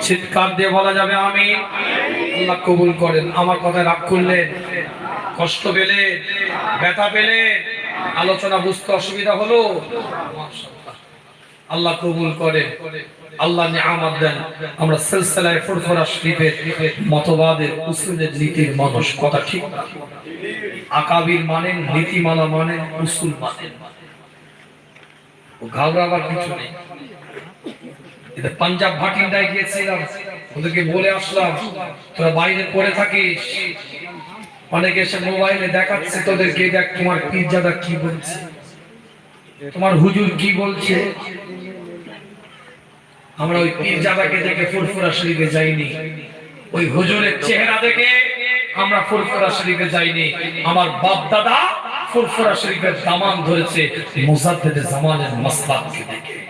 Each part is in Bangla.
চিৎকার দিয়ে বলা যাবে আমি আল্লাহ কবুল করেন। আমার কথায় রাগ করলেন কষ্ট পেলে, ব্যথা পেলে, আলোচনা বুঝতে অসুবিধা হলো আল্লাহ কবুল করে। আল্লাহ নিয়ামত দেন। আমরা সিলসিলায় ফুরফুরা শরীফের মতবাদের, উসুলের নীতির মানুষ। কথা ঠিক আকাবির মানেন, নীতিমালা মানেন, উসুল মানেন। ঘাবড়াবার কিছু নেই। এটা পাঞ্জাব ভাটিন্ডায় গিয়েছিলাম। ওদেরকে বলে আসলাম, তোরা বাইরে পড়ে থাকিস। অনেকে এসে মোবাইলে দেখাচ্ছে তোদেরকে দেখ তোমার পীরজাদা কি বলছে? তোমার হুজুর কি বলছে? আমরা ওই পীরজাদাকে দেখে ফুরফুরা শরীফে যাইনি। ওই হুজুরের চেহারা দেখে আমরা ফুরফুরা শরীফে যাইনি। আমার বাপ দাদা ফুরফুরা শরীফের দামান ধরেছে মুজাদ্দেদে জামানের মাসলাককে দেখে।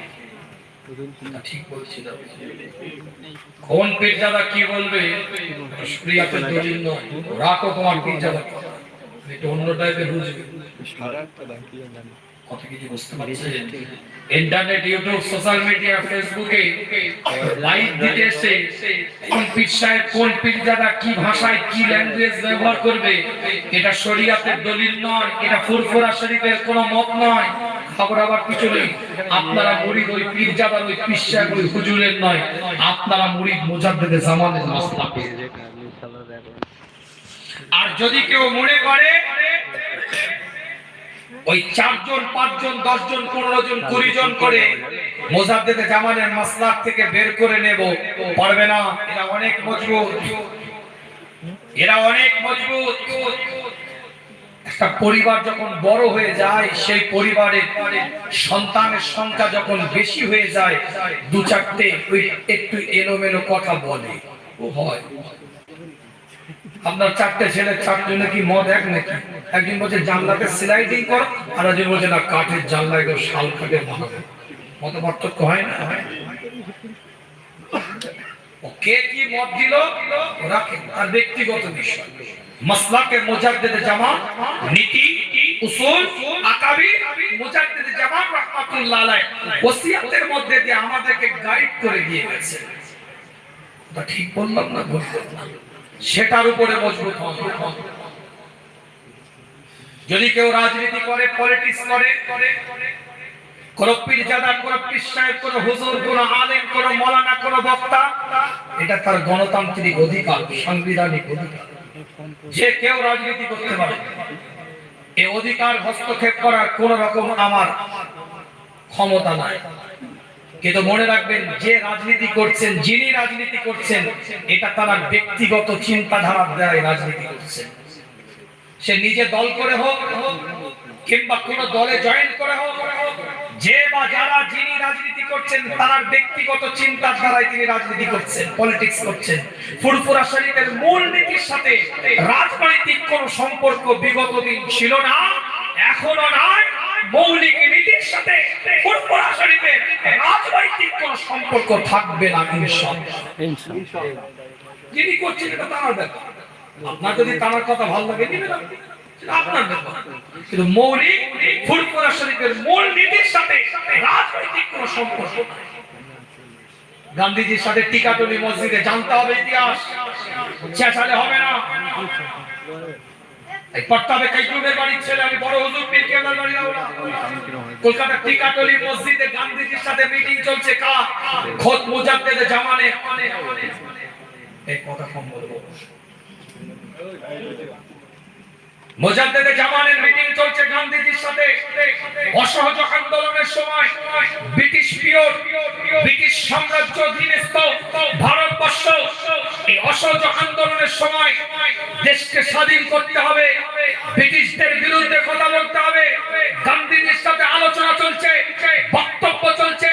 কোন পীরজাদা কি বলবে? রাখো তোমার পীরজাদা এটা অন্য টাইপের বুঝবে ইন্টারনেট, ইউটিউব, সোশ্যাল মিডিয়া, ফেসবুকে লাইভ দিতে এসে কোন পীর সাহেব কোন পীরজাদা কি ভাষায় কি ল্যাঙ্গুয়েজ ব্যবহার করবে, এটা শরিয়াতের দলিল নয়, এটা ফুরফুরা শরীফের কোনো মত নয়। খবর আবার কিছু নেই। আপনারা ওই পীরজাদার ওই ওই হুজুরের নয়। আপনারা জামানের আর যদি কেউ মনে করে, ওই চারজন, পাঁচজন, দশজন পনেরো জন কুড়ি জন করে মোজাদ্দেদে জামানের থেকে বের করে নেব, পারবে না? এরা অনেক মজবুত। এরা অনেক মজবুত। একটা পরিবার যখন বড় হয়ে যায়, সেই পরিবারের সন্তানের সংখ্যা যখন বেশি হয়ে যায়, দু চারটে একটু এলোমেলো কথা বলে। ও হয়। আপনার চারটে ছেলে মদ এক নাকি? একজন বলছে স্লাইডিং করো, আর একজন বলছে, না, কাঠের জানলায় শাল কাঠের মত পার্থক্য হয় না? কে কি মত দিল? তার ব্যক্তিগত বিষয়। মাসলাকে মুজাদ্দিদ জামাত, নীতি, উসুল মুজাদ্দিদ জামাত রাহমাতুল্লাহ আলাইহি ওসিয়াতের মধ্যে দিয়ে আমাদেরকে গাইড করে দিয়ে গেছে ঠিক বললাম না ভুল বললাম সেটার উপরে মজবুত হন। যদি কেউ রাজনীতি করে পলিটিক্স করে, কোন পীরজাদা কোন পীর সাহেব হুজুর, কোন আলেম, কোন মৌলানা, কোন বক্তা, এটা তার গণতান্ত্রিক অধিকার, সাংবিধানিক অধিকার। যে কেউ রাজনীতি করতে পারে এই অধিকার হস্তক্ষেপ করার কোন রকম আমার ক্ষমতা নাই। কিন্তু মনে রাখবেন, যে রাজনীতি করছেন, যিনি রাজনীতি করছেন, এটা তারা ব্যক্তিগত চিন্তাধারার দ্বারাই রাজনীতি করছেন। সে নিজে দল করে হোক, কিংবা কোন দলে জয়েন করে হোক যে বা যারা যিনি রাজনীতি করছেন তার ব্যক্তিগত চিন্তার দ্বারাই তিনি রাজনীতি করছেন পলিটিক্স করছেন। ফুরফুরা শরীফের মূল নীতির সাথে রাজনৈতিক কোন সম্পর্ক বিগত দিন ছিল না এখনও নাই। মৌলিক নীতির সাথে ফুরফুরা শরীফের রাজনৈতিক কোন সম্পর্ক থাকবে না ইনশাআল্লাহ। যিনি করছেন এটা তার ব্যাপার। আপনার যদি তার কথা ভালো লাগে নিবেন আপনার ব্যাপার কিন্তু মৌলিক ফুরফুরা শরীফের মূল নীতির সাথে রাজনৈতিক কোন সম্পর্ক গান্ধীজির সাথে টিকাটলি মসজিদে জানতে হবে ইতিহাস। চেঁচালে হবে না। এই পট্টাবে কাইকুমের বাড়ির ছেলে আমি বড় হুজুর, পীর কেবলার বাড়ি যাব কলকাতা টিকাটলি মসজিদে গান্ধীজির সাথে মিটিং চলছে কা খোদ মুজাদ্দেদে জামানে। এই কথা কম গান্ধীজির সাথে। ব্রিটিশদের বিরুদ্ধে কথা বলতে হবে, গান্ধীজির সাথে আলোচনা চলছে, বক্তব্য চলছে,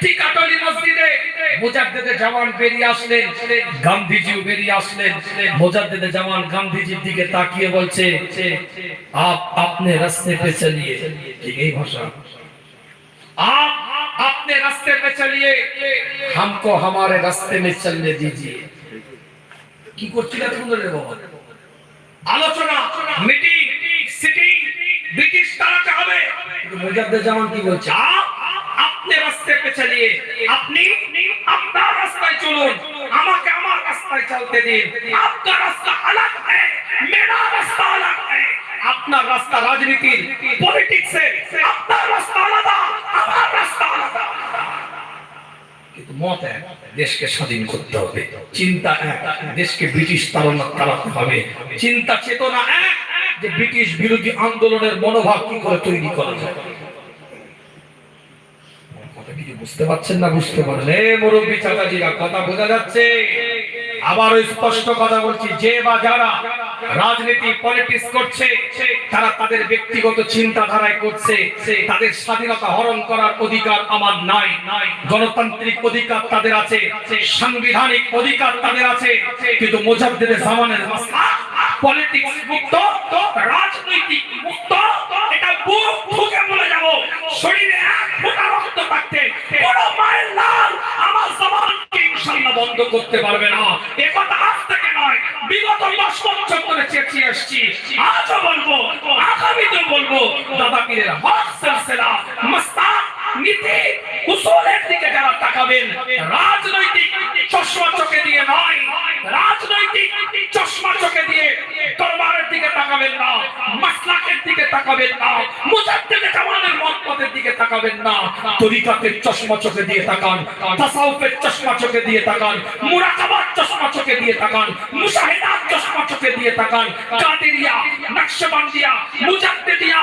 টিকাটলি মসজিদে। মুজাদ্দেদে জামান বেরিয়ে আসলেন, গান্ধীজিও বেরিয়ে আসলেন। মুজাদ্দেদে জামান গান্ধীজির দিকে তাকিয়ে বলছে আপ আপনি রাস্তে পে চলিয়ে ঠিক এই ভাষা आप अपने रास्ते पे चलिए हमको हमारे रास्ते में चलने दीजिए কি করছিলেন সুন্দরের বাবা আলোচনা মিটিং সিটিং ব্রিটিশ তাড়াতে হবে কিন্তু মুজাদ্দেদ জামান কি বলছে আপ আপনি রাস্তে পে চলিয়ে আপনি আপনার রাস্তায় চলুন চলুন আমাকে আমার রাস্তায় চলতে দিন আপনার রাস্তা আলাদা হ্যায় মেরা রাস্তা আলাদা হ্যায় আপনার রাস্তা রাজনীতির পলিটিক্সের আপনার রাস্তা আলাদা, আমার রাস্তা আলাদা। কিন্তু মত দেশকে স্বাধীন করতে হবে। চিন্তা এক, দেশকে ব্রিটিশ তাড়াতে হবে। চিন্তা চেতনা এক, যে ব্রিটিশ বিরোধী আন্দোলনের মনোভাব কি করে তৈরি করা যায়। বুঝতে পারছেন না, বুঝতে পারেন এ মুরব্বী চাচাজিরা, কথা বোঝা যাচ্ছে? আবার স্পষ্ট কথা বলছি, যে বা যারা রাজনীতি পলিটিক্স করছে, তারা তাদের ব্যক্তিগত চিন্তাধারায় করছে, তাদের স্বাধীনতা হরণ করার অধিকার আমার নাই, গণতান্ত্রিক অধিকার তাদের আছে, সাংবিধানিক অধিকার তাদের আছে, কিন্তু মুজাদ্দিদের জামানের পলিটিক্স মুক্ত, রাজনৈতিক মুক্ত, এটা বুক ঠুকে বলে যাব, শরীরে এক ফোঁটা রক্ত থাকতে, কোন মায়ের লাল আমার জবানকে ইনশাআল্লাহ বন্ধ করতে পারবে না, এ কথা আজ থেকে নয়, বিগত দশ বছর ধরে চেঁচিয়ে আসছি। আজও বলব আগামীতেও বলব দাদা পীরের হক সিলসিলা মাস্তান। নীতি উসুলের দিকে যারা তাকাবেন, রাজনৈতিক চশমা চোখে দিয়ে নয়, রাজনৈতিক চশমা চোখে দিয়ে দরবারের দিকে তাকাবেন না, মাসলাকের দিকে তাকাবেন না, মুজাদ্দিদে জামানের মতপথের দিকে তাকাবেন না, তরিকাতের চশমা চোখে দিয়ে তাকান, তাসাউফের চশমা চোখে দিয়ে তাকান মুরাকাবার চশমা চোখে দিয়ে তাকান, মুশাহিদাত চশমা চোখে দিয়ে তাকান, কাদেরিয়া, নকশবন্দিয়া, মুজাদ্দিদিয়া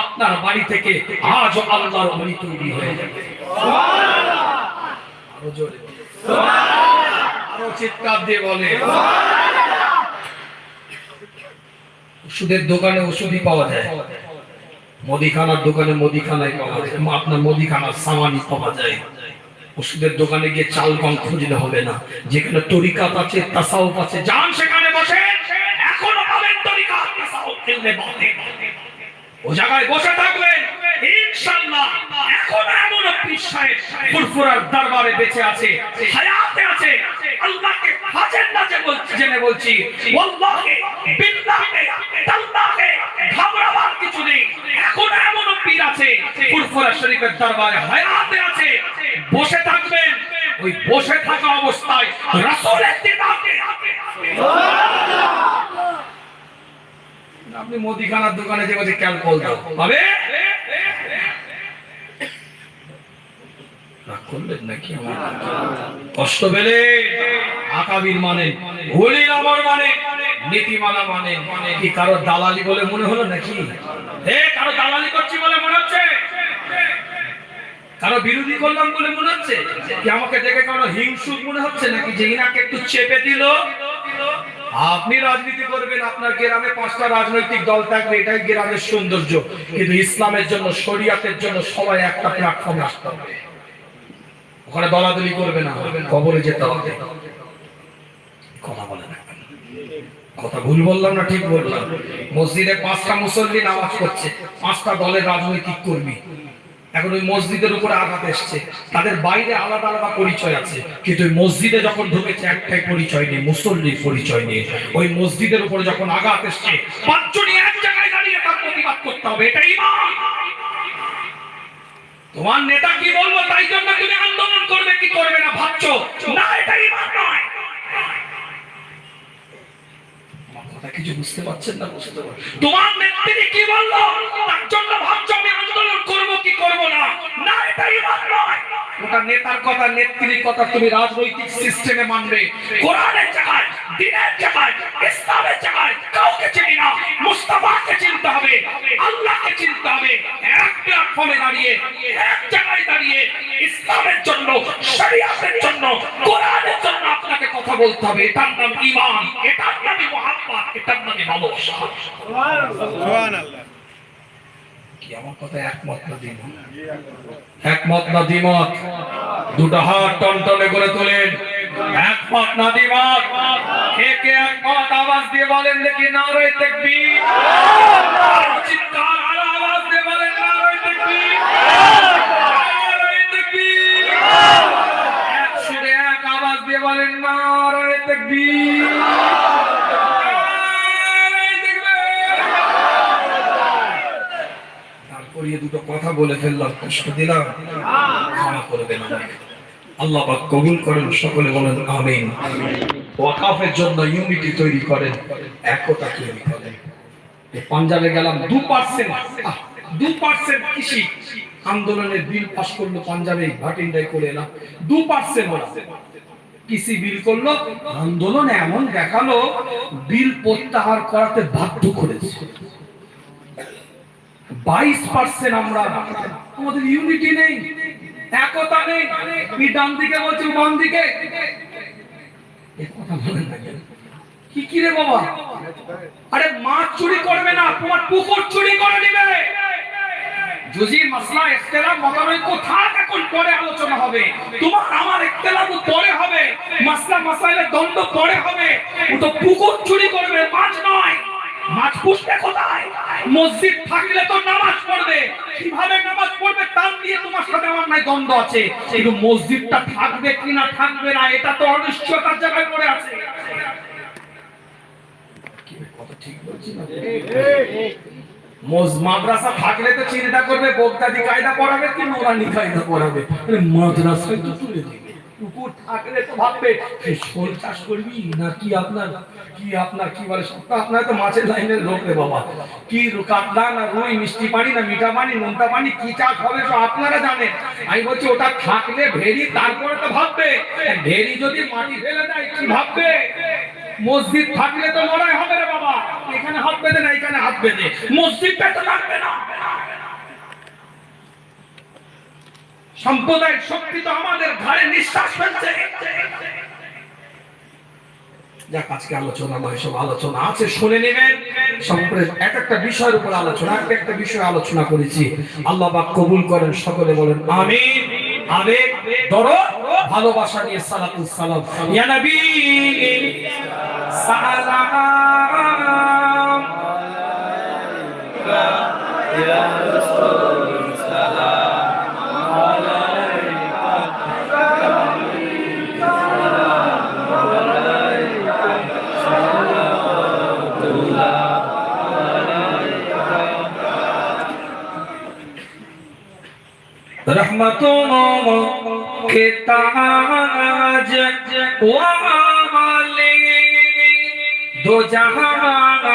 আপনার বাড়ি থেকে আল্লাহর তৈরি হয়ে যাবে। চিৎকার দিয়ে বলে ওষুধের দোকানে ওষুধই পাওয়া যায়। মুদিখানার দোকানে মুদিখানায় পাওয়া যায়। আপনার মুদিখানার সামানই পাওয়া যায়। ওষুধের দোকানে গিয়ে চাল গম খুঁজলে হবে না। যেখানে তরিকাত আছে, তাসাউফ আছে, যান সেখানে বসে। এখনও পাবেন তরিকাত, তাসাউফ খেললে বাদে ও জায়গায় বসে থাকবেন, ইনশাআল্লাহ। এখন এমন পীর ফুরফুরার দরবারে বেঁচে আছে, হায়াতে আছে। আল্লাহকে হাজের নাজে বলছি জেনে বলছি, ওয়াল্লাহি বিল্লাহি, তাল্লাহি, ঘাবড়াবার কিছু নেই। এখন এমন পীর আছে, ফুরফুরা শরীফের দরবারে হায়াতে ওই বসে থাকা অবস্থায় আপনি মুদিখানার দোকানে যে বসে ক্যালকল দাও। পাবে আমার? কষ্ট আকাবির মানে মানে নীতিমালা মানে কি কারও দালালি বলে মনে হলো নাকি? কারও দালালি মনে হচ্ছে কারও বিরোধী করলাম বলে মনে হচ্ছে? কি আমাকে দেখে কারও হিংসুক মনে হচ্ছে নাকি যে ইনাকে একটু চেপে দিল? আপনি রাজনীতি করবেন, আপনার গ্রামে পাঁচটা রাজনৈতিক দল থাকবে, এটাই গ্রামের সৌন্দর্য। কিন্তু ইসলামের জন্য, শরিয়াতের জন্য সবাই একটা প্ল্যাটফর্মে আসতে হবে। ওখানে দলাদলি করবে না, কবরে যেতে হবে। কথা বলে না। কথা ভুল বললাম না, ঠিক বললাম। মসজিদে পাঁচটা মুসল্লি নামাজ করছে পাঁচটা দলের রাজনৈতিক কর্মী। এখন ওই মসজিদের উপরে আঘাত এসছে। তাদের বাইরে আলাদা আলাদা পরিচয় আছে। কিন্তু ওই মসজিদে যখন ঢুকেছে, একটাই পরিচয় নেই, মুসল্লির পরিচয় নেই। ওই মসজিদের উপরে যখন আঘাত এসছে, পাঁচজনই এক জায়গায় দাঁড়িয়ে তার প্রতিবাদ করতে হবে। এটা ইমান। তোমার নেতা কি বলব তাই জন্য তুমি আন্দোলন করবে, কি করবে না ভাবছ? না, এটা ইমান নয়। কথা কিছু বুঝতে পারছেন না, বুঝতে পারছেন তোমার নেত্রী কি বলল? তার জন্য ভাবছ আমি আন্দোলন করব, কি করব না? না এটা নয়। ওটা নেতার কথা, নেত্রীর কথা তুমি রাজনৈতিক সিস্টেমে মানবে। কোরআনের জায়গায়, দিনের জায়গায়, ইসলামের জায়গায় কাউকে চিনি না। মুস্তাফাকে চিনতে হবে, আল্লাহকে চিনতে হবে। এক প্ল্যাটফর্মে দাঁড়িয়ে, এক জায়গায় দাঁড়িয়ে ইসলামের জন্য, শরিয়াতের জন্য, কোরআনের জন্য কথা বলতে হবে। এটার নাম ঈমান। এটার নামই মুহাব্বত এটার নামই ভালোবাসা একমত না দ্বিমত? হাত টনটনে করে তোলেন। একমত না কে কে একমত? আওয়াজ দিয়ে বলেন দেখি আওয়াজ দিয়ে বলেন নারায়ে তাকবীর। নারায়ে তাকবীর এক সুরে এক আওয়াজ দিয়ে বলেন দুটো কথা বলে ফেললাম, কষ্ট দিলাম। ক্ষমা আল্লাহ পাক কবুল করেন, সকলে বলেন, আমিন। ওয়াকাফের জন্য ইউনিটি তৈরি করেন, একতা তৈরি করেন। পাঞ্জাবে গেলাম দু পার্সেন্ট। দু পার্সেন্ট কৃষি। আন্দোলনের বিল পাশ করল পাঞ্জাবে, ভাটিন্ডায় করে এলাম। দু পার্সেন্ট কৃষি বিল করল, আন্দোলন এমন দেখাল, বিল প্রত্যাহার করাতে বাধ্য করেছে। বাইশ পার্সেন্ট আমরা, আমাদের ইউনিটি নেই, একতা নেই ডান দিকে বলছি বাম দিকে কি কি রে বাবা? আরে মাছ চুরি করবে না, তোমার পুকুর চুরি করে নিবে যদি মাসলা ইখতিলাফ, মতানৈক্য থাক এখন পরে আলোচনা হবে। তোমার, আমার ইখতিলাফ পরে হবে। মাসলা মাসাইলে দ্বন্দ্ব পরে হবে। ও তো পুকুর চুরি করবে, মাছ নয়। মাছ পুষবে কোথায়? মসজিদ থাকলে তো নামাজ পড়বে। কীভাবে নামাজ পড়বে তার দিয়ে তোমার সাথে আমার নাই দ্বন্দ্ব আছে। কিন্তু মসজিদটা থাকবে কিনা থাকবে না, এটা তো অনিশ্চয়তার জায়গায় পড়ে আছে। কি ঠিক বলছি না? মাদ্রাসা থাকলে তো চিন্তা করবে, বগদাদি কায়দা পড়াবে কি নোরানি কায়দা পড়াবে? মাদ্রাসায় তো তুলে দিবে। পুকুর থাকলে তো ভাববে শোল চাষ করবি না কি আপনার কি আপনার, কি বলে সব আপনার তো মাছের লাইনের লোক রে বাবা। কি কাতলা না রুই, মিষ্টি পানি না মিঠা পানি, নোনতা পানি, কি চাষ হবে তো আপনারা জানেন। আমি বলছি, ওটা থাকলে ভেরি তারপরে তো ভাববে। ভেরি যদি মাটি ফেলে দেয়, কি ভাববে? মসজিদ থাকলে তো লড়াই হবে রে বাবা। এখানে হাত বেঁধে না, এখানে হাত বেঁধে। লাগবে না। শক্তি তো আমাদের ঘাড়ে নিঃশ্বাস ফেলছে। আজকে আলোচনা নয়, সব আলোচনা আছে, শুনে নেবেন। এক একটা বিষয়ের উপর আলোচনা, এক একটা বিষয় আলোচনা করেছি। আল্লাহ কবুল করেন, সকলে বলেন, আমিন। আবেগ দরদ ভালোবাসা দিয়ে সালাতুল সালাম। ইয়া নবী সালাম। ইয়া রাসূল رحمتوں کے تاج والے دو جہاں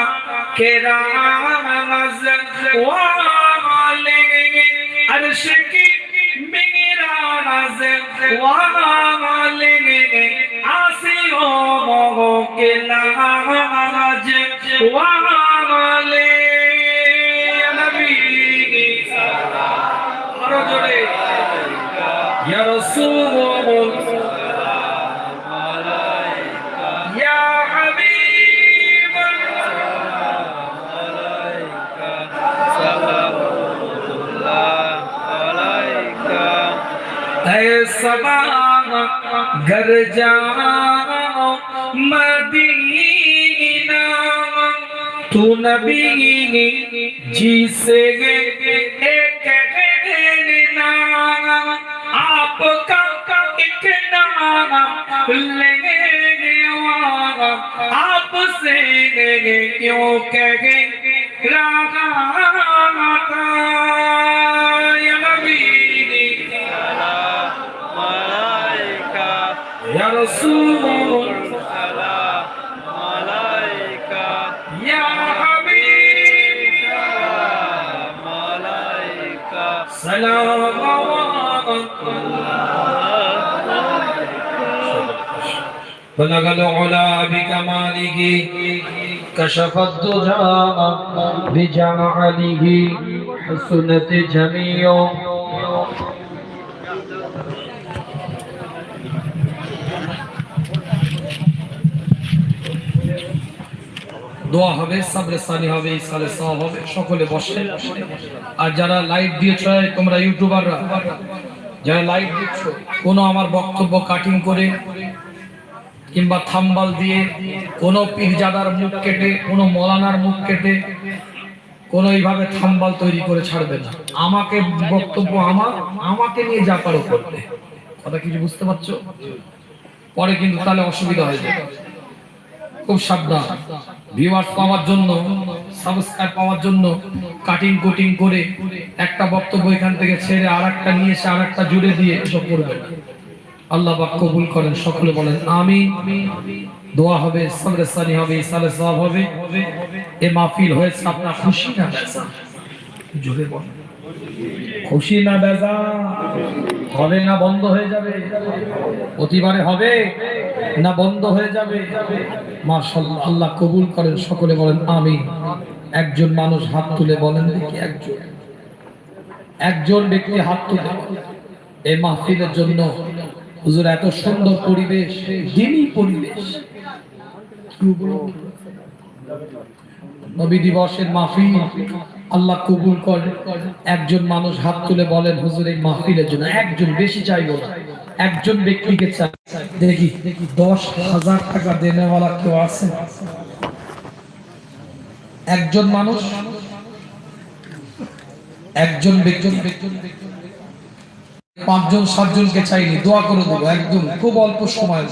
کے راز والے عرش کی میراز والے آسیوں کے ناج والے আরো জোরে ইয়া রাসূল ইয়া হাবিব ऐ सबा घर जाओ मदीना तू नबी जी से एक क्यों कहे रहा था या नबी या रसूल या हबीब सलाम بلغ العلا بكماله كشف الدجى بجماله حسنت جميع দোয়া হবে সাবরেসানি হবে ইসালে সওয়াব হবে সকলে বসে আর যারা লাইভ দিয়েছ তোমরা ইউটিউবাররা যারা লাইভ দিচ্ছ কোনো আমার বক্তব্য কাটিং করে কিংবা থাম্বাল দিয়ে কোনো পীরজাদার মুখ কেটে, কোনো মলানার মুখ কেটে কোনো এইভাবে থাম্বাল তৈরি করে ছাড়বে না। আমাকে বক্তব্য আমার, আমাকে নিয়ে যা পারো করবে কথা কিছু বুঝতে পারছ? পরে কিন্তু তাহলে অসুবিধা হয়ে যাবে। খুব সাবধান। ভিউয়ার্স পাওয়ার জন্য সাবস্ক্রাইব পাওয়ার জন্য কাটিং কুটিং করে একটা বক্তব্য এখান থেকে ছেড়ে আর একটা নিয়ে এসে আর একটা জুড়ে দিয়ে এসব করবে না। আল্লাহ পাক কবুল করেন, সকলে বলেন আমি দোয়া হবে সাবরেসানি হবে ইসালে সওয়াব হবে। এ মাহফিল হয়েছে আপনার খুশি না বেজা বলেন খুশি না বেজা হবে না বন্ধ হয়ে যাবে? প্রতিবারে হবে না বন্ধ হয়ে যাবে? মাশাআল্লাহ, আল্লাহ কবুল করেন, সকলে বলেন আমি একজন মানুষ হাত তুলে বলেন দেখি একজন। একজন ব্যক্তি হাত তুলে এই মাহফিলের জন্য হুজুর, এত সুন্দর পরিবেশ দিনই পরিবেশ। নবী দিবসের মাহফিল, আল্লাহ কবুল করে একজন মানুষ হাত তুলে বলেন, হুজুর, এই মাহফিলের জন্য একজন বেশি চাইব না। একজন ব্যক্তিকে চাই। দেখি, দশ হাজার টাকা দেনেওয়ালা কেউ আছে? একজন মানুষ, একজন ব্যক্তি। পাঁচজন, সাতজনকে চাইনি দোয়া করে দেবো, একদম, খুব অল্প সময়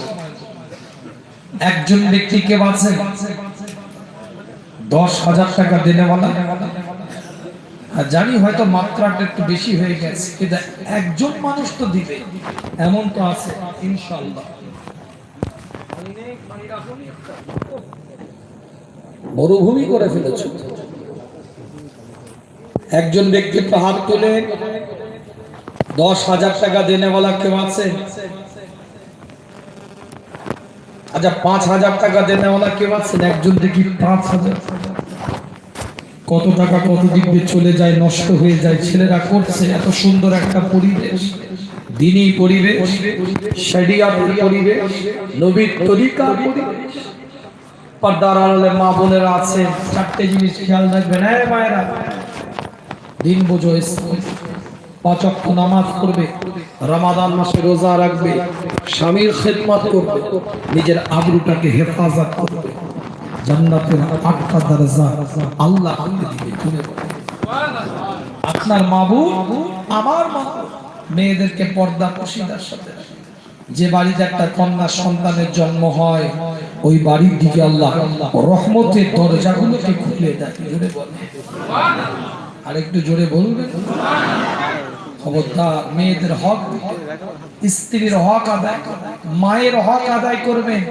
একজন ব্যক্তি কে বাঁচে? দশ হাজার টাকা দেনেওয়ালা? আর জানি হয়তো মাত্রাটা একটু বেশি হয়ে গেছে, কিন্তু একজন মানুষ তো দিবে, এমন তো আছে ইনশাল্লাহ মরুভূমি করে ফেলেছ। একজন ব্যক্তি হাত তুলে দশ হাজার টাকা দেনেওয়ালা কেউ আছে? আচ্ছা পাঁচ হাজার টাকা দেনেওয়ালা কেউ আছেন একজন দেখি পাঁচ হাজার। কত টাকা কত দিক দিয়ে চলে যায়, নষ্ট হয়ে যায়। ছেলেরা করছে, এত সুন্দর একটা পরিবেশ। দিনই পরিবেশ শরিয়াতের পরিবেশ, নবীর তরিকার পরিবেশ। পর্দার আড়ালে মা বোনেরা আছে, চারটে জিনিস খেয়াল রাখবেন। হ্যাঁ মায়েরা। দিন বোঝো ইসলাম পাঁচ ওয়াক্ত নামাজ পড়বে, রমাদান মাসে রোজা রাখবে, স্বামীর খেদমত করবে, নিজের আবরুটাকে হেফাজত করবে। জান্নাতের আটটা দরজা আল্লাহ। আপনার মাবু, আমার মা, মেয়েদেরকে পর্দা পশিদার সাথে যে বাড়িতে একটা কন্যা সন্তানের জন্ম হয়, ওই বাড়ির দিকে আল্লাহ রহমতের দরজাগুলোকে খুলে দেয় জোরে বলে। আর একটু জোরে বলবেন? খবরদার মেয়েদের হক, স্ত্রীর হক আদায়, মায়ের হক আদায় করবেন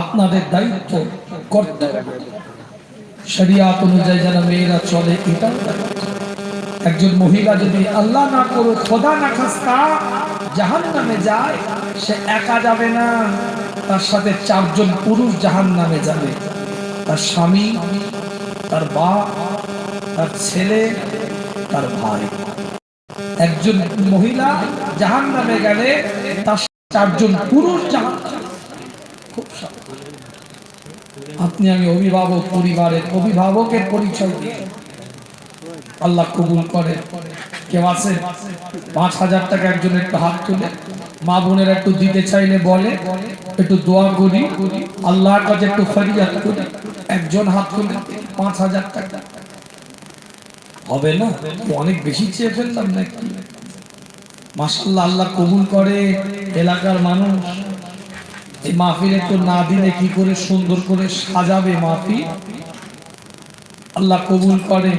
আপনাদের দায়িত্ব, কর্তব্য। শরিয়াত অনুযায়ী যেন মেয়েরা চলে এটা একজন মহিলা যদি আল্লাহ না করো খোদা না খাস্তা জাহান নামে যায়, সে একা যাবে না। তার সাথে চারজন পুরুষ জাহান নামে যাবে। তার স্বামী, তার বাপ, তার ছেলে তার ভাই। একজন মহিলা জাহান নামে গেলে তার চারজন পুরুষ জাহান খুব আপনি আমি অভিভাবক পরিবারের অভিভাবকের পরিচয় দিই। আল্লাহ কবুল করে। কেউ আছে? পাঁচ হাজার টাকা একজন একটু হাত তুলে। মা বোনের একটু দিতে চাইলে বলে। একটু দোয়া করি। আল্লাহর কাছে একটু ফরিয়াদ করি। একজন হাত তুলে। পাঁচ হাজার টাকা। হবে না? অনেক বেশি চেয়ে ফেললাম নাকি? মাসাল্লাহ আল্লাহ কবুল করে এলাকার মানুষ। এই মাহফিল একটু না দিলে কি করে সুন্দর করে সাজাবে মাহফিল? আল্লাহ কবুল করে,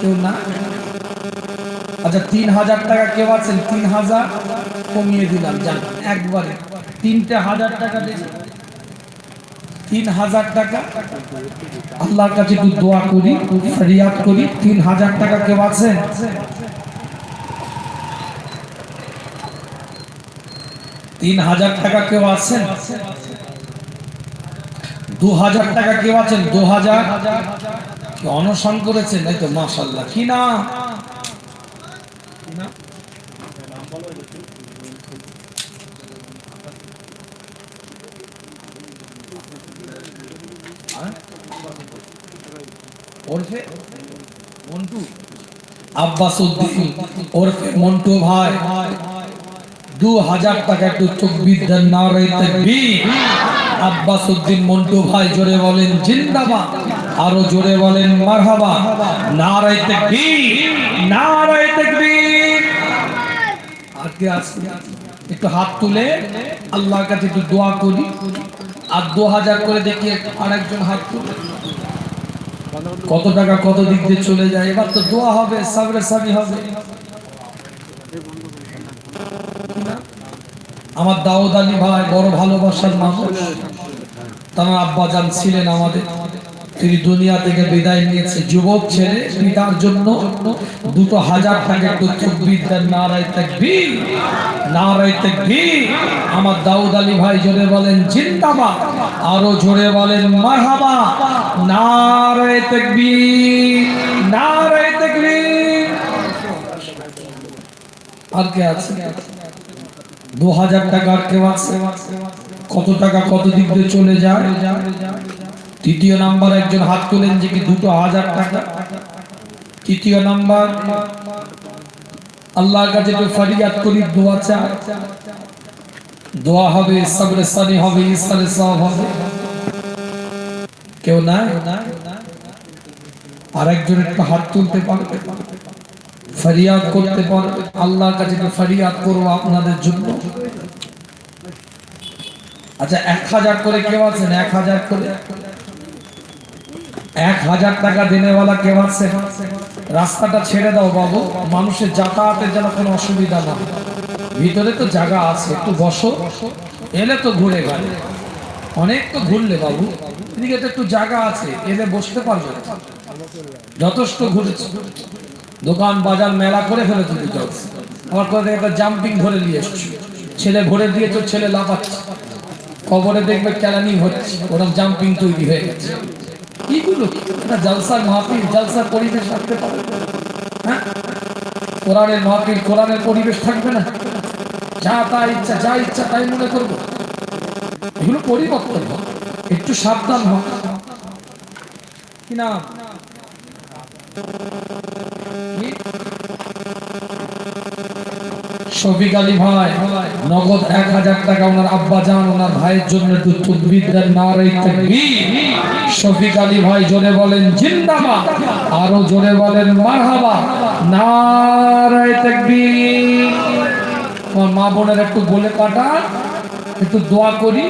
কেউ না? আচ্ছা তিন হাজার টাকা কেউ আছেন? তিন হাজার? কমিয়ে দিলাম যান একবারে। তিনটে হাজার টাকা দিন তিন হাজার টাকা। আল্লাহর কাছে একটু দোয়া করি রিয়াদ করি। তিন হাজার টাকা কেউ আছেন তিন হাজার টাকা কেউ আছেন দু হাজার টাকা কেউ আছেন? দু হাজার? অনশন করেছেন? এই তো মাসাল্লাহ কি না ওরফে মন্টু আব্বাস উদ্দিন, ওরফে মন্টু ভাই, দু হাজার টাকা একটু না আব্বাস উদ্দিন, মন্টু ভাই জোরে বলেন, জিন্দাবাদ। আরও জোরে বলেন, মারহাবা। নারাই তাকবীর নারাই তাকবীর। আর কে একটু হাত তুলে আল্লাহর কাছে একটু দোয়া করি। আর দু হাজার করে দেখি আরেকজন হাত তুলে। কত টাকা কত দিক দিয়ে চলে যায়? এবার তো দোয়া হবে, সাবরে সাবি হবে। আমার আলী ভাই বড় ভালোবাসার মানুষ। তার আব্বা জান ছিলেন আমাদের। তিনি দুনিয়া থেকে বিদায় নিয়েছে। যুবক ছেলে, পিতার জন্য দুটো হাজার টাকা একটু তকবির নারায় তাকবীর নারায় তাকবীর। আমার দাউদ আলী ভাই জোরে বলেন, জিন্দাবাদ। আরও জোরে বলেন, মারহাবা। নারায় তাকবীর, নারায় আছে? দু হাজার টাকার কেউ আছে? কত টাকা কত দিক দিয়ে চলে যায়? তৃতীয় নাম্বার একজন হাত তোলেন যে কি দুটো হাজার টাকা? তৃতীয় নাম্বার, আল্লাহর কাছে একটু ফরিয়াদ করি, দোয়া চাই। দোয়া হবে, সবরে সানি হবে ইসালে সব হবে। কেউ নাই? আর একজন একটু হাত তুলতে পারবে। ফরিয়াদ করতে পারবে। আল্লাহর কাছে একটু ফরিয়াদ করব আপনাদের জন্য। আচ্ছা এক হাজার করে কেউ আছেন? এক হাজার করে? এক হাজার টাকা দিনেওয়ালা কেউ আছে? রাস্তাটা ছেড়ে দাও বাবু, মানুষের যাতায়াতের যেন কোনো অসুবিধা না। ভিতরে তো জায়গা আছে, একটু বসো। এলে তো ঘুরে গেলে। অনেক তো ঘুরলে বাবু। এদিকে তো একটু জায়গা আছে, এলে বসতে পারবে যথেষ্ট ঘুরেছে। দোকান, বাজার, মেলা করে ফেলে তুমি তো আমার কোথা একটা জাম্পিং ধরে নিয়ে এসছি। ছেলে ভরে দিয়েছ, ছেলে লাফাচ্ছে। কবরে দেখবে কেলানি হচ্ছে ওরকম জাম্পিং তৈরি হয়ে গেছে। কিগুলো এটা জালসার মাহফিল, জালসার পরিবেশ রাখতে পারে। হ্যাঁ? কোরআনের মাহফিল, কোরআনের পরিবেশ থাকবে না। যা তা ইচ্ছা, যা ইচ্ছা তাই মনে করব। এগুলো পরিবর্তন একটু সাবধান হোক। কি নাম কি? শফিক আলী ভাই, নগদ এক হাজার টাকা ওনার আব্বা যান, ওনার ভাইয়ের জন্য একটু দেন শফিক আলী ভাই জোরে বলেন, জিন্দাবাদ। আরও জোরে বলেন, মারহাবা। নারাই তাকবীর। আমার মা বোনের একটু বলে কাটা একটু দোয়া করি।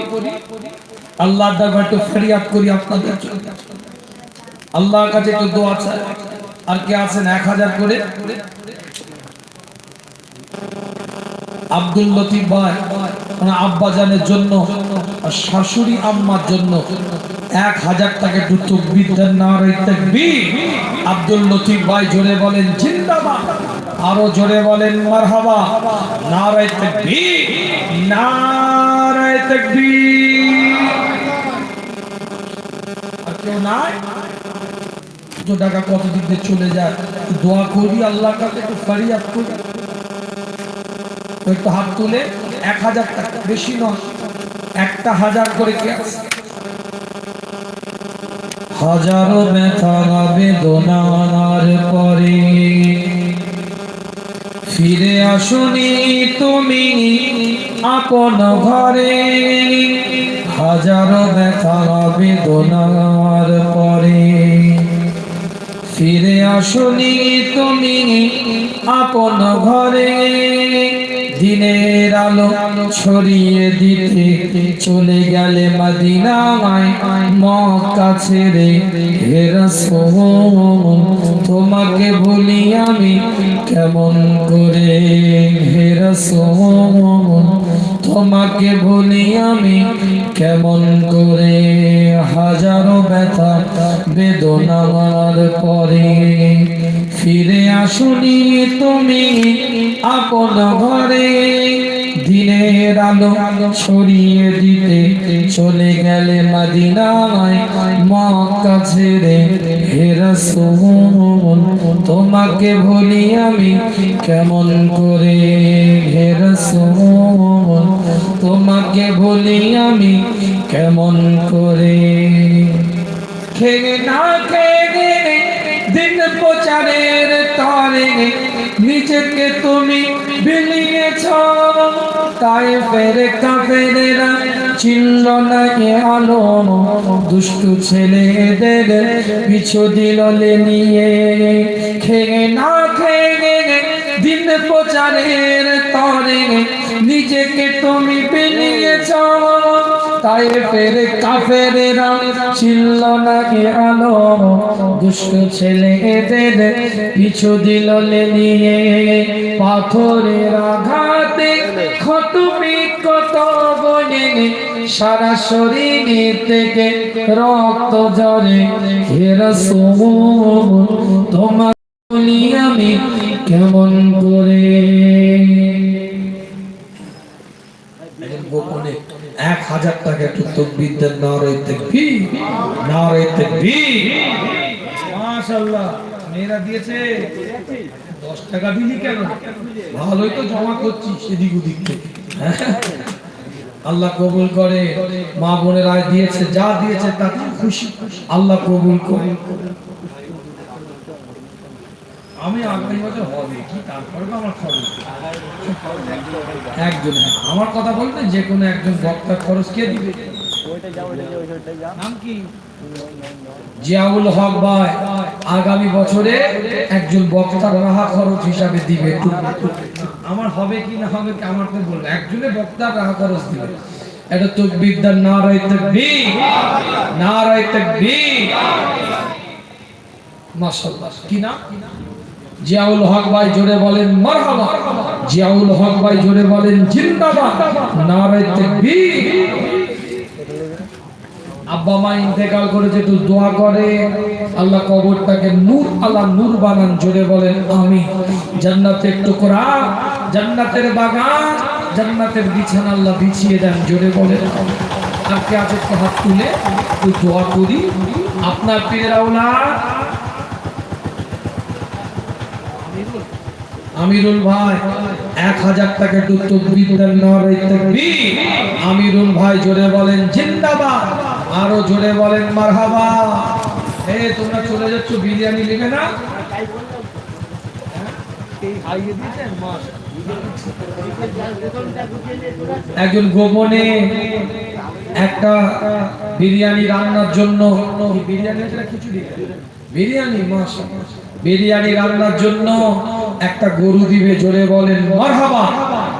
আল্লাহর দরবার একটু ফরিয়াদ করি আপনাদের জন্য। আল্লাহর কাছে একটু দোয়া চাই। আর কে আছেন? এক হাজার করে। আব্দুল লতিফ ভাই, ওনার আব্বা জানের জন্য শাশুড়ি আম্মার জন্য এক হাজার টাকা তকবির দেন নারাই তাকবীর। আব্দুল লতিফ ভাই জোরে বলেন, জিন্দাবাদ। আরও জোরে বলেন, মারহাবা। নারাই তাকবীর নারাই তাকবীর। আর কেউ নাই? টাকা কত দিয়ে চলে যায়? দোয়া করি আল্লাহর কাছে, একটু ফারিয়াদ করি। একটু হাত তুলে এক হাজার টাকা, বেশি নয়, একটা হাজার করে কে আছে? হাজারো ব্যথা বেদনার পরে ফিরে আসুনি তুমি আপন ঘরে। হাজারো ব্যথা বেদনার পরে ফিরে আসুনি তুমি আপন ঘরে। দিনের আলো ছড়িয়ে দিতে চলে গেলে মদিনায় মক্কা ছেড়ে হে তোমাকে ভুলি আমি কেমন করে হে তোমাকে ভুলি আমি কেমন করে হাজারো ব্যথা বেদনার পরে। ফিরে আসুনি তুমি আপন ঘরে। দিনের আলো ছড়িয়ে দিতে চলে গেলে মাদিনায় মক্কা ছেড়ে হে রাসূল, তোমাকে ভুলি আমি কেমন করে? হে রাসূল, তোমাকে ভুলি আমি কেমন করে? খেয়ে না খেয়ে দিন প্রচারের তরে নিজেকে তুমি বিলিয়েছ তাই ফেরে কাফেরেরা চিনল না এ আলো দুষ্টু ছেলেদের পিছু দিল নিয়ে। খেয়ে না খেয়ে দিন প্রচারের তরে নিজেকে তুমি বিলিয়েছ তাই ফের কাফেরেরা ছিল না কে আলো? দুষ্ট ছেলে এদের পিছু দিল নিয়ে পাথরের আঘাতে ক্ষত বিক্ষত বনে সারা শরীর থেকে রক্ত জরে হেরা তোমার বলি আমি কেমন করে এক হাজার টাকা একটু তকবির দেন নারে তকবি নারে তকবি মাশাআল্লাহ, মেয়েরা দিয়েছে দশ টাকা দিলি কেন? ভালোই তো জমা করছি সেদিক ওদিক থেকে। আল্লাহ কবুল করে, মা বোনের বোনেরা দিয়েছে, যা দিয়েছে তাতে খুশি। আল্লাহ কবুল করে। আমি আগামী বছর হবে কি তারপরে আমার খরচ একজন হ্যাঁ। আমার কথা বলতে যে কোনো একজন বক্তার খরচ কে দিবে? নাম কি? জিয়াউল হক ভাই, আগামী বছরে একজন বক্তার রাহা খরচ হিসাবে দিবে। আমার হবে কি না হবে আমার তো বলব? একজনে বক্তার রাহা খরচ দিবে। এটা তো বিদ্যার নারায় তাকবীর। নারায় তাকবীর। মাশাআল্লাহ। কি না জিয়াউল হক ভাই জোরে বলেন, মারহাবা। জিয়াউল হক ভাই জোরে বলেন, জিন্দাবাদ। নারে তাকবীর। আব্বা মা ইন্তেকাল করেছে একটু দোয়া করে, আল্লাহ কবরটাকে নূর আল্লাহ নূর বানান, জোরে বলেন আমি জান্নাতের টুকরা জান্নাতের বাগান, জান্নাতের বিছানা আল্লাহ বিছিয়ে দেন, জোরে বলেন। আর কে আছে হাত তুলে একটু দোয়া করি। আপনার পীরের আওলাদ আমিরুল ভাই, এক হাজার টাকা একটু তকবির দেন নারে আমিরুল ভাই জোরে বলেন, জিন্দাবাদ। আরও জোরে বলেন, মারহাবা। এ, তোমরা চলে যাচ্ছ, বিরিয়ানি নেবে না? একজন গোপনে একটা বিরিয়ানি রান্নার জন্য, বিরিয়ানি বিরিয়ানি মাস বিরিয়ানি রান্নার জন্য একটা গরু দিবে, জোরে বলেন, মারহাবা।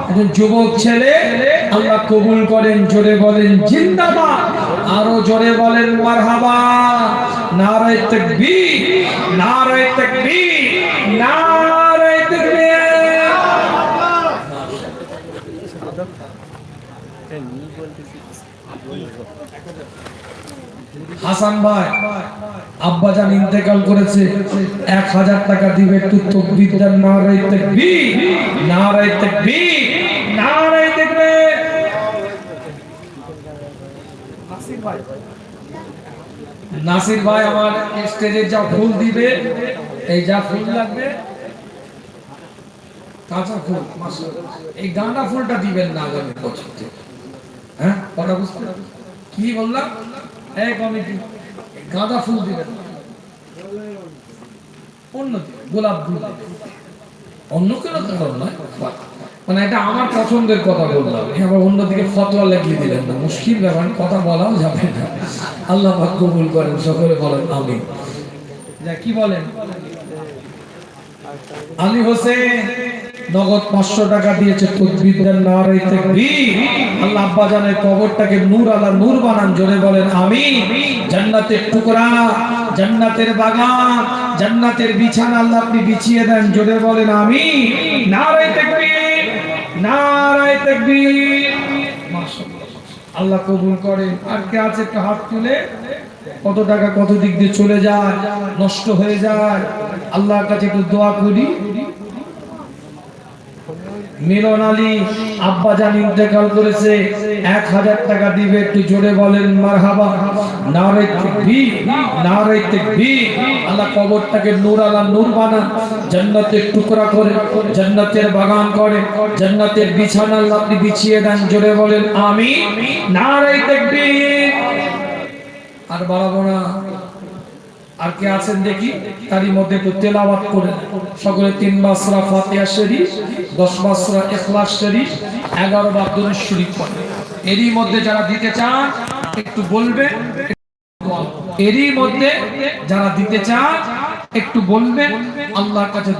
একজন যুবক ছেলে, আল্লাহ কবুল করেন, জোরে বলেন, জিন্দাবাদ। আরও জোরে বলেন, মারহাবা। নারায় তাকবীর নারায় তাকবীর, নারায় তাকবীর হাসান ভাই আব্বাজান ইন্তেকাল করেছে এক হাজার টাকা দিবে একটু তকবির দেন নারাই তাকবীর নারাই তাকবীর নারাই তাকবীর। নাসির ভাই। আমার স্টেজে যা ফুল দিবে এই যা ফুল লাগবে কাঁচা ফুল। এই গাঁদা ফুলটা দিবেন না আগামী বছর হ্যাঁ কথা বুঝতে কি বললাম? এই গাঁদা ফুল দিবেন। অন্য গোলাপ ফুল অন্য কেন নয়। মানে এটা আমার পছন্দের কথা বললাম। অন্যদিকে ফতোয়া লেখিয়ে দিলেন না। মুশকিল ব্যাপার কথা বলাও যাবে না। আল্লাহ পাক কবুল করেন, সকলে বলেন আমি কি বলেন? আলী হোসেন। নগদ পাঁচশো টাকা দিয়েছে তকবিদের নারে তাকবীর। আল্লাহ আব্বা জানের কবরটাকে নূর আলা নূর বানান, জোরে বলেন আমি জান্নাতের টুকরা, জান্নাতের বাগান, জান্নাতের বিছানা আল্লাহ আপনি বিছিয়ে দেন, জোরে বলেন আমি নারে তাকবীর আল্লাহ কবুল করে। আর কে আছে একটা হাত তুলে? কত টাকা কত দিক দিয়ে চলে যায়, নষ্ট হয়ে যায়। আল্লাহর কাছে একটু দোয়া করি। মিলন আলী আব্বা জান ইন্তেকাল করেছে। এক হাজার টাকা দিবে, একটু জোরে বলেন, মারহাবা। নারে তাকবীর, নারে আল্লাহ কবরটাকে নূর আলা নূর বানান। জান্নাতের টুকরা করে, জান্নাতের বাগান করে, জান্নাতের বিছানা আপনি বিছিয়ে দেন, জোরে বলেন আমি নারে তাকবীর। আর বাড়াবো না। আর কে আছেন দেখি? তারই মধ্যে একটু তেলাওয়াত করে সকলে তিন মাসরা ফাতিয়া শরীফ, দশ মাসরা এখলাস শরীফ, এগারো বা দুরূদ শরীফ পড়ে। এরই মধ্যে যারা দিতে চান, একটু বলবে এরই মধ্যে যারা দিতে চান, একটু বলবেন আল্লাহর কাছে